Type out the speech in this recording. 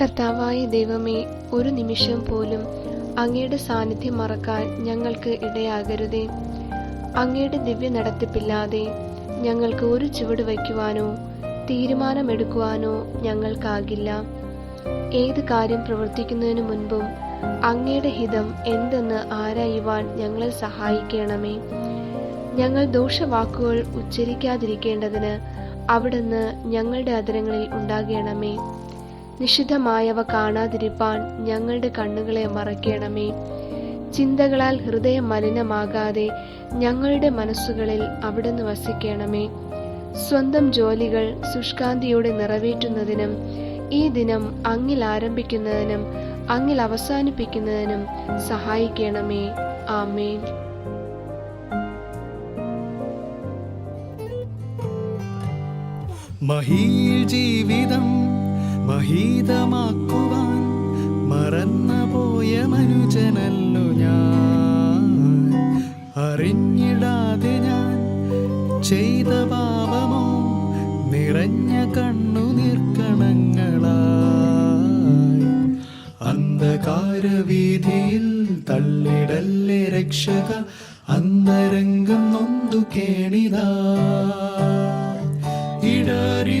കർത്താവായ ദൈവമേ ഒരു നിമിഷം പോലും അങ്ങയുടെ സാന്നിധ്യം മറക്കാൻ ഞങ്ങൾക്ക് ഇടയാകരുതേ. അങ്ങയുടെ ദിവ്യ നടത്തിപ്പില്ലാതെ ഞങ്ങൾക്ക് ഒരു ചുവട് വയ്ക്കുവാനോ തീരുമാനമെടുക്കുവാനോ ഞങ്ങൾക്കാകില്ല. ഏത് കാര്യം പ്രവർത്തിക്കുന്നതിനു മുൻപും അങ്ങയുടെ ഹിതം എന്തെന്ന് ആരായുവാൻ ഞങ്ങളെ സഹായിക്കണമേ. ഞങ്ങൾ ദോഷവാക്കുകൾ ഉച്ചരിക്കാതിരിക്കേണ്ടതിന് അവിടുന്ന് ഞങ്ങളുടെ അതിരങ്ങളിൽ ഉണ്ടാകണമേ. നിഷിദ്ധമായവ കാണാതിരിപ്പാൻ ഞങ്ങളുടെ കണ്ണുകളെ മറക്കണമേ ചിന്തകളാൽ ഹൃദയം മലിനമാകാതെ ഞങ്ങളുടെ മനസ്സുകളിൽ അവിടുന്ന് വസിക്കണമേ. സ്വന്തം ജോലികൾ ശുഷ്കാന്തിയോടെ നിറവേറ്റുന്നതിനും ഈ ദിനം അങ്ങിൽ ആരംഭിക്കുന്നതിനും അങ്ങിൽ അവസാനിപ്പിക്കുന്നതിനും സഹായിക്കണമേ. ആമേൻ. മഹീൽ ജീവിതം മഹീതമാക്കുവാൻ മറന്നുപോയ മനുജനല്ലു ഞാൻ. അറിഞ്ഞിടാതെ ഞാൻ ചെയ്ത പാപമോ നിറഞ്ഞ കണ്ണുനീർക്കണങ്ങളായി. അന്ധകാരവീതിയിൽ തള്ളിടല്ലേ രക്ഷക അന്തരംഗം നൊന്തു കേണിതാ. ഇടറി